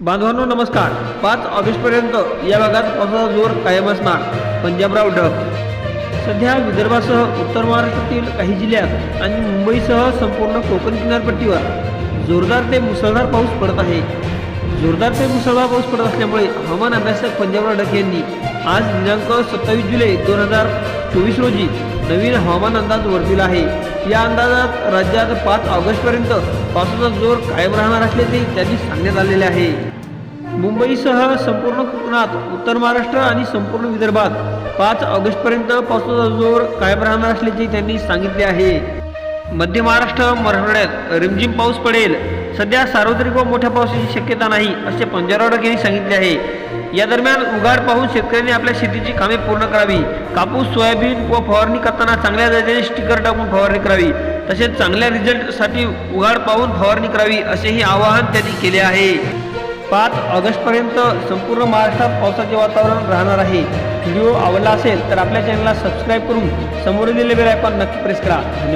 बांधवांनो नमस्कार. पाच ऑगस्टपर्यंत या भागात पावसाचा जोर कायम असणार. पंजाबराव ढग. सध्या विदर्भासह उत्तर महाराष्ट्रातील काही जिल्ह्यात आणि मुंबईसह संपूर्ण कोकण किनारपट्टीवर जोरदार ते मुसळधार पाऊस पडत आहे. जोरदार ते मुसळधार पाऊस पडत असल्यामुळे हवामान अभ्यासक पंजाबराव ढग यांनी आज दिनांक सत्तावीस जुलै दोन हजार चोवीस रोजी नवीन हवामान अंदाज वर्तविला आहे. या अंदाजात राज्यात पाच ऑगस्टपर्यंत पावसाचा जोर कायम राहणार असल्याचे त्यांनी सांगण्यात आलेले आहे. मुंबईसह संपूर्ण कोकणात उत्तर महाराष्ट्र आणि संपूर्ण विदर्भात पाच ऑगस्टपर्यंत पावसाचा जोर कायम राहणार असल्याचे त्यांनी सांगितले आहे. मध्य महाराष्ट्र मराठवाड्यात रिमझिम पाऊस पडेल. सध्या सार्वत्रिक व मोठ्या पावसाची शक्यता नाही असे पंजाबराव यांनी सांगितले आहे. या दरम्यान उघाड पाहून शेतकऱ्यांनी आपल्या शेतीची कामे पूर्ण करावी. कापूस सोयाबीन व फवारणी करताना चांगल्या दर्जाने स्टिकर टाकून फवारणी करावी. तसेच चांगल्या रिझल्टसाठी उघाड पाहून फवारणी करावी असेही आवाहन त्यांनी केले आहे. पाच ऑगस्टपर्यंत संपूर्ण महाराष्ट्रात पावसाचे वातावरण राहणार आहे. व्हिडिओ आवडला असेल तर आपल्या चॅनलला सबस्क्राईब करून समोर दिलेले बेल आयकॉन नक्की प्रेस करा. धन्यवाद.